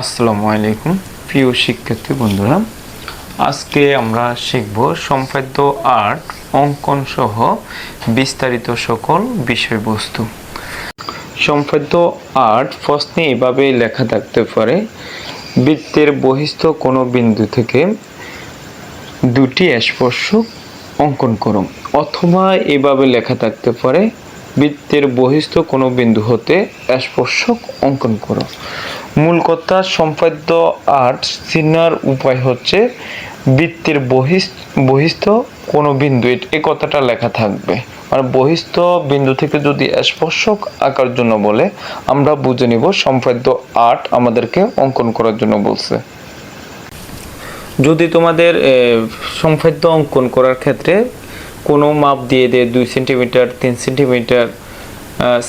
আসসালামু আলাইকুম, প্রিয় শিক্ষার্থী বন্ধুরা। আজকে আমরা শিখব সম্পাদ্য আর্ট, অঙ্কন সহ বিস্তারিত সকল বিষয়বস্তু। সম্পাদ্য আর্ট প্রশ্নে এভাবে লেখা থাকতে পারে, বৃত্তের বহিস্থ কোনো বিন্দু থেকে দুটি স্পর্শক অঙ্কন করো অথবা এভাবে লেখা থাকতে পারে, বৃত্তের বহিস্থ কোনো বিন্দু হতে স্পর্শক অঙ্কন করো। মূল কথা সম্পাদ্য আর্ট চিনার উপায় হচ্ছে বৃত্তের বহিস্থ কোনো বিন্দু। এ- কথাটা লেখা থাকবে। মানে বহিস্থ বিন্দু থেকে যদি স্পর্শক আঁকার জন্য বলে, আমরা বুঝে নিব সম্পাদ্য আর্ট আমাদেরকে অঙ্কন করার জন্য বলছে। যদি তোমাদের সম্পাদ্য অঙ্কন করার ক্ষেত্রে কোনো মাপ দিয়ে দেয় দুই সেন্টিমিটার, তিন সেন্টিমিটার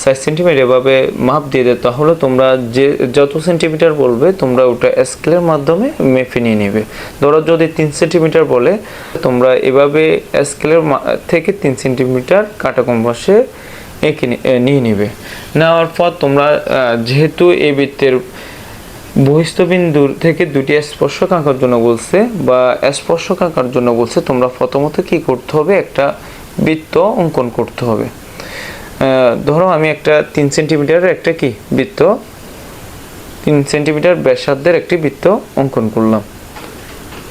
চার সেন্টিমিটার এভাবে মাপ দিয়ে দেয়, তাহলে তোমরা যে, যত সেন্টিমিটার বলবে, তোমরা ওটা স্কেলের মাধ্যমে মেপে নিয়ে নেবে। ধরো যদি তিন সেন্টিমিটার বলে, তোমরা এভাবে স্কেলের থেকে তিন সেন্টিমিটার কাটা কম্পাসে এঁকে নিয়ে নেবে। নেওয়ার পর তোমরা যেহেতু এই বৃত্তের বহিস্থ বিন্দুর থেকে দুটি স্পর্শক আঁকার জন্য বলছে, বা স্পর্শক আঁকার জন্য বলছে, তোমরা প্রথমত কি করতে হবে? একটা বৃত্ত অঙ্কন করতে হবে। ধরো আমি একটা তিন সেন্টিমিটারের একটা কি বৃত্ত, তিন সেন্টিমিটার ব্যাসার্ধের একটি বৃত্ত অঙ্কন করলাম।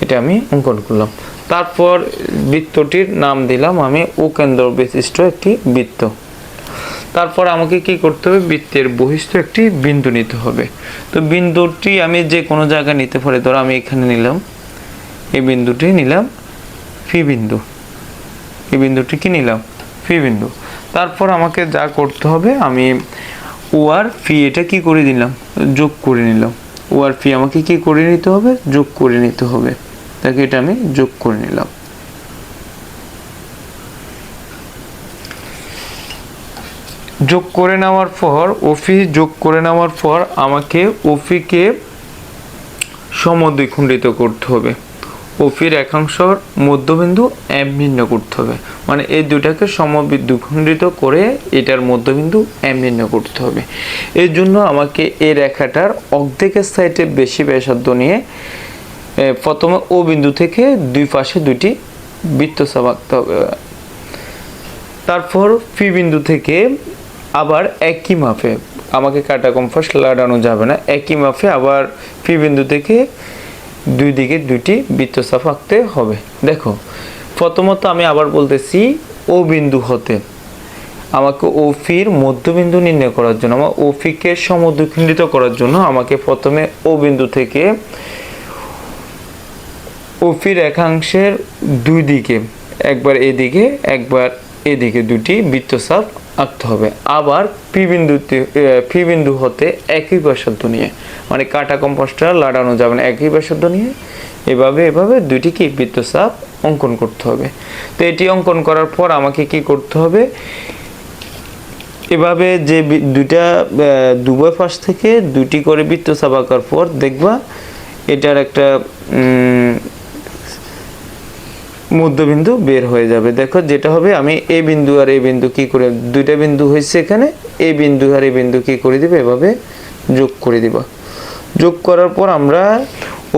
এটা আমি অঙ্কন করলাম। তারপর বৃত্তটির নাম দিলাম আমি ও কেন্দ্র বিশিষ্ট একটি বৃত্ত। তারপর আমাকে কি করতে হবে? বৃত্তের বহিষ্ঠ একটি বিন্দু নিতে হবে। তো বিন্দুটি আমি যে কোনো জায়গায় নিতে পারি, ধরো আমি এখানে নিলাম, এই বিন্দুটি নিলাম, ফি বিন্দু। এই বিন্দুটি কি নিলাম? ফি বিন্দু। তারপর আমাকে যা করতে হবে, আমি ও আর ফি এটা কি করে দিলাম? যোগ করে নিলাম। ও আর ফি আমাকে কি করে নিতে হবে? যোগ করে নিতে হবে। তাকে এটা আমি যোগ করে নিলাম। যোগ করে নেওয়ার পর ওফি যোগ করে নেওয়ার পর আমাকে ওফিকে সমদ্বিখণ্ডিত করতে হবে। ওফির একাংশর মধ্যবিন্দু এম নির্ণয় করতে হবে। মানে এই দুটাকে সমদ্বিখণ্ডিত করে এটার মধ্যবিন্দু এম নির্ণয় করতে হবে। এর জন্য আমাকে এই রেখাটার অর্ধেকের সাইডে বেশি ব্যাসার্ধ নিয়ে প্রথমে ও বিন্দু থেকে দুই পাশে দুটি বৃত্তচাপ আঁকতে হবে তারপর পি বিন্দু থেকে আবার একই মাপে, আমাকে কাটা কম্পাস লাগানো যাবে না, একই মাপে আবার পি বিন্দু থেকে দুই দিকে দুইটি বৃত্তচাপ আঁকতে হবে। দেখো, প্রথমত আমি আবার বলতেছি ও বিন্দু হতে। আমাকে ওফির মধ্যবিন্দু নির্ণয় করার জন্য, আমার ওফিকে সমদ্বিখণ্ডিত করার জন্য আমাকে প্রথমে ও বিন্দু থেকে ওফির একাংশের দুই দিকে, একবার এদিকে একবার এদিকে দুটি বৃত্তচাপ আঁকতে হবে। আবার পি বিন্দুতে পি বিন্দু হতে একই ব্যাসার্ধ নিয়ে মানে কাটা কম্পাসটা লাগানো যাবে না, একই ব্যাসার্ধ নিয়ে। এভাবে এভাবে দুইটি কি বৃত্তচাপ অঙ্কন করতে হবে। তো এটি অঙ্কন করার পর আমাকে কি করতে হবে? এভাবে যে দুইটা দুবয় পাশ থেকে দুটি করে বৃত্তচাপ আঁকার পর দেখবা এটার একটা মধ্যবিন্দু বের হয়ে যাবে। দেখো, যেটা হবে, আমি এ বিন্দু আর এ বিন্দু কি করে, দুইটা বিন্দু হয়েছে এখানে, এ বিন্দু আর এ বিন্দু কি করে দিবে? এভাবে যোগ করে দিবা। যোগ করার পর আমরা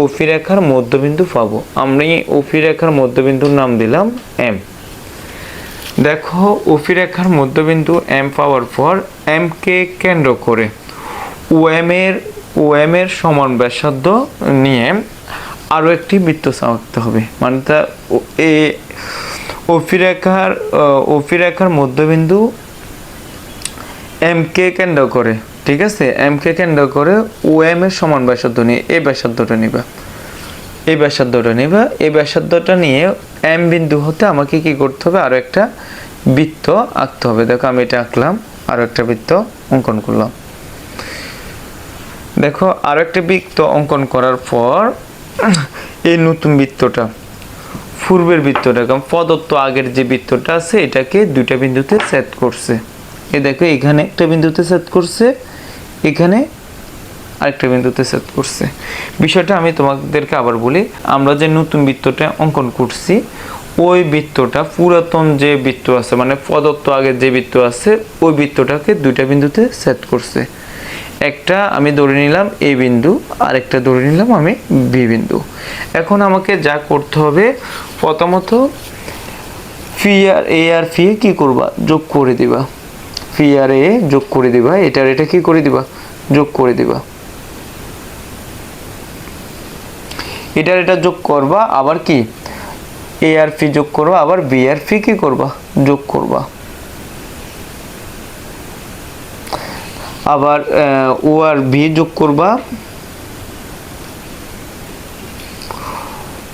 ওফি রেখার মধ্যবিন্দু পাবো। আমি ওফি রেখার মধ্যবিন্দুর নাম দিলাম এম। দেখো ওফি রেখার মধ্যবিন্দু এম পাওয়ার পর, এম কে কেন্দ্র করে ওএম এর ওএম এর সমান ব্যাসার্ধ নিয়ে আরও একটি বৃত্ত আঁকতে হবে। মানে তা এ ওফি রেখার আহ, রেখার মধ্যবিন্দু এম কে কেন্দ্র করে ঠিক আছে? এম কে কেন্দ্র করে ও এম এর সমান ব্যাসার্ধ নিয়ে এই ব্যাসার্ধটা নিবা। এই ব্যাসার্ধটা নিবা এই ব্যাসার্ধটা নিয়ে এম বিন্দু হতে আমাকে কি করতে হবে? আরও একটা বৃত্ত আঁকতে হবে। দেখো আমি এটা আঁকলাম আরও একটা বৃত্ত অঙ্কন করলাম। দেখো আরও একটা বৃত্ত অঙ্কন করার পর এই নতুন বৃত্তটা, পূর্বের বৃত্তটা, কারণ প্রদত্ত আগের যে বৃত্তটা আছে, এটাকে দুইটা বিন্দুতে সেট করছে। এ দেখো, এখানে একটা বিন্দুতে সেট করছে, এখানে আরেকটা বিন্দুতে সেট করছে। বিষয়টা আমি তোমাদেরকে আবার বলি, আমরা যে নতুন বৃত্তটা অঙ্কন করছি, ওই বৃত্তটা পুরাতন যে বৃত্ত আছে মানে প্রদত্ত আগের যে বৃত্ত আছে, ওই বৃত্তটাকে দুইটা বিন্দুতে সেট করছে। একটা আমি ধরে নিলাম এ বিন্দু, আরেকটা ধরে নিলাম আমি বি বিন্দু। এখন আমাকে যা করতে হবে, প্রথমত ফি আর এ আর ফি কি করবা? যোগ করে দিবা। ফি আর এ যোগ করে দিবা। এটার এটা কি করে দিবা? যোগ করে দিবা। এটার এটা যোগ করবা, আবার কি? এ আর ফি যোগ করবা, আবার বি আর ফি কি করবা? যোগ করবা। আবার ও আর বি যোগ করবা।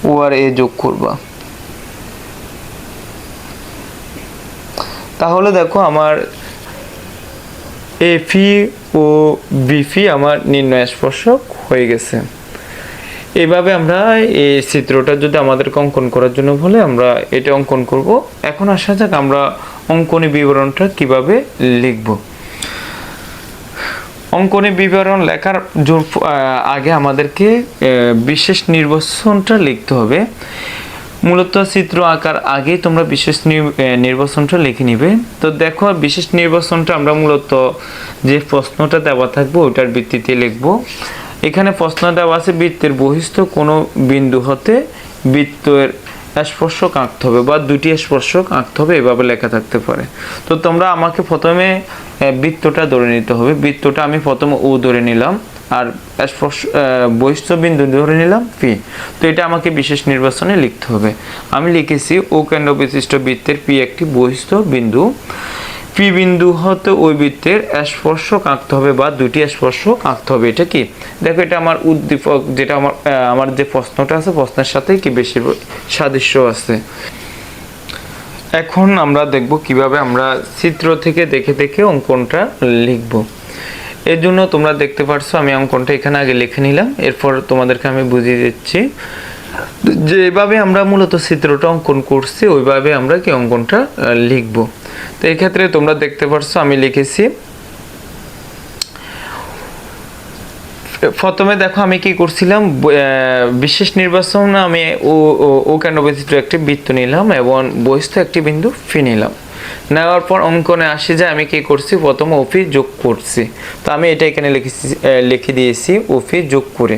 ও আর এ যোগ করবা। তাহলে দেখো আমার এফি ও বিফি আমার নির্ণয় স্পর্শক হয়ে গেছে। এভাবে আমরা এই চিত্রটা যদি আমাদেরকে অঙ্কন করার জন্য বলে আমরা এটা অঙ্কন করব। এখন আসা যাক আমরা অঙ্কনী বিবরণটা কীভাবে লিখব। অঙ্কনী বিবরণ লেখার আগে আমাদেরকে বিশেষ নির্বাচনটা লিখতে হবে। মূলত চিত্র আঁকার আগেই তোমরা বিশেষ নির্বাচনটা লিখে নিবে। তো দেখো, বিশেষ নির্বাচনটা আমরা মূলত যে প্রশ্নটা দেওয়া থাকবে ওটার ভিত্তিতে লিখব। এখানে প্রশ্ন দেওয়া আছে, বৃত্তের বহিস্থ কোনো বিন্দু হতে বৃত্তের স্পর্শক আঁকতে হবে বা দুটি স্পর্শক আঁকতে হবে এভাবে লেখা থাকতে পারে। তো তোমরা আমাকে প্রথমে বৃত্তটা ধরে নিতে হবে। বৃত্তটা আমি প্রথমে ও ধরে নিলাম আর স্পর্শ আহ, বিন্দু ধরে নিলাম পি। তো এটা আমাকে বিশেষ নির্বাচনে লিখতে হবে। আমি লিখেছি ও কেন্দ্র বিশিষ্ট বৃত্তের পি একটি বহিষ্ঠ বিন্দু পি বিন্দু হতে ওই বৃত্তের স্পর্শক আঁকতে হবে বা দুটি স্পর্শক আঁকতে হবে। এটা কি? দেখো, এটা আমার উদ্দীপক, যেটা আমার আমার যে প্রশ্নটা আছে, প্রশ্নের সাথে কি বেশি সাদৃশ্য আছে। এখন আমরা দেখব কীভাবে আমরা চিত্র থেকে দেখে দেখে অঙ্কনটা লিখব। এর জন্য তোমরা দেখতে পারছ, আমি অঙ্কনটা এখানে আগে লিখে নিলাম। এরপর তোমাদেরকে আমি বুঝিয়ে দিচ্ছি যেভাবে আমরা মূলত চিত্রটা অঙ্কন করছি, ওইভাবে আমরা কি অঙ্কনটা লিখব। তো এক্ষেত্রে তোমরা দেখতে পারছ, আমি লিখেছি। প্রথমে দেখো আমি কি করছিলাম বিশেষ নির্বাচন আমি ও, ও- ও কেন ব্যতীত একটি বৃত্ত নিলাম এবং বহিস্থ একটি বিন্দু ফি নিলাম। নেওয়ার পর অঙ্কনে আসি যে আমি কি করছি? প্রথম ওফি যোগ করছি। তো আমি এটা এখানে লিখেছি লিখে দিয়েছি ওফি যোগ করে।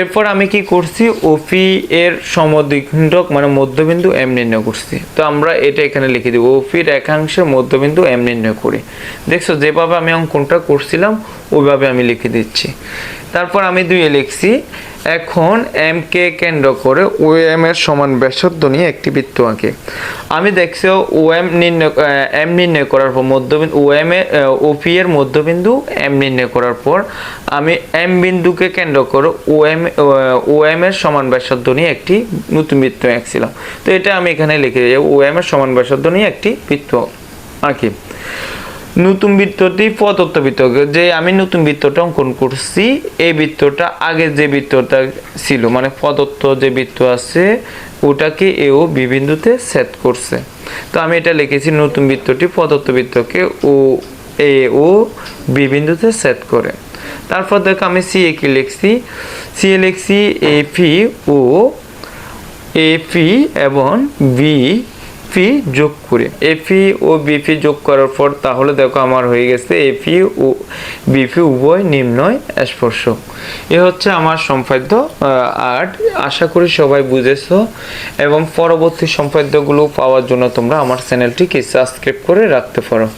এরপর আমি কি করছি? ওফি এর সমদ্বিখণ্ডক মানে মধ্যবিন্দু এম নির্ণয় করছি। তো আমরা এটা এখানে লিখে দিব ওফির একাংশের মধ্যবিন্দু এম নির্ণয় করি। দেখছ, যেভাবে আমি অঙ্কনটা করছিলাম, ওইভাবে আমি লিখে দিচ্ছি। তারপর আমি দুইয়ে লিখছি এখন এম কে কেন্দ্র করে ও এম এর সমান ব্যাসার্ধ নিয়ে একটি বৃত্ত আঁকে। আমি দেখছি ও এম নির্ণয় এম নির্ণয় করার পর মধ্যবিন্দু ও এম এ ও পি এর মধ্যবিন্দু এম নির্ণয় করার পর আমি এম বিন্দুকে কেন্দ্র করে ও এম ও এম এর সমান ব্যাসার্ধ নিয়ে একটি নতুন বৃত্ত আঁকছিলাম। তো এটা আমি এখানে লিখে ও এম এর সমান ব্যাসার্ধ নিয়ে একটি বৃত্ত আঁকি। নতুন বৃত্তটি প্রদত্ত বৃত্ত। যে আমি নতুন বৃত্তটা অঙ্কন করছি, এই বৃত্তটা আগে যে বৃত্তটা ছিল মানে প্রদত্ত যে বৃত্ত আছে, ওটাকে এও বি বিন্দুতে সেট করছে। তো আমি এটা লিখেছি, নতুন বৃত্তটি প্রদত্ত বৃত্তকে ও, এ ও বি বিন্দুতে সেট করে। তারপর দেখো আমি সি এ কি লিখছি? সি এ লিখছি এ পি ও এপি এবং বি পি যোগ করে। এফি ও বিপি যোগ করার পর তাহলে দেখো আমার হয়ে গেছে এফি ও বিপি উভয় নিম্নয় স্পর্শক এ হচ্ছে আমার সম্পাদ্য আর্ট। আশা করি সবাই বুঝেছ। এবং পরবর্তী সম্পাদ্যগুলো পাওয়ার জন্য তোমরা আমার চ্যানেলটিকে সাবস্ক্রাইব করে রাখতে পারো।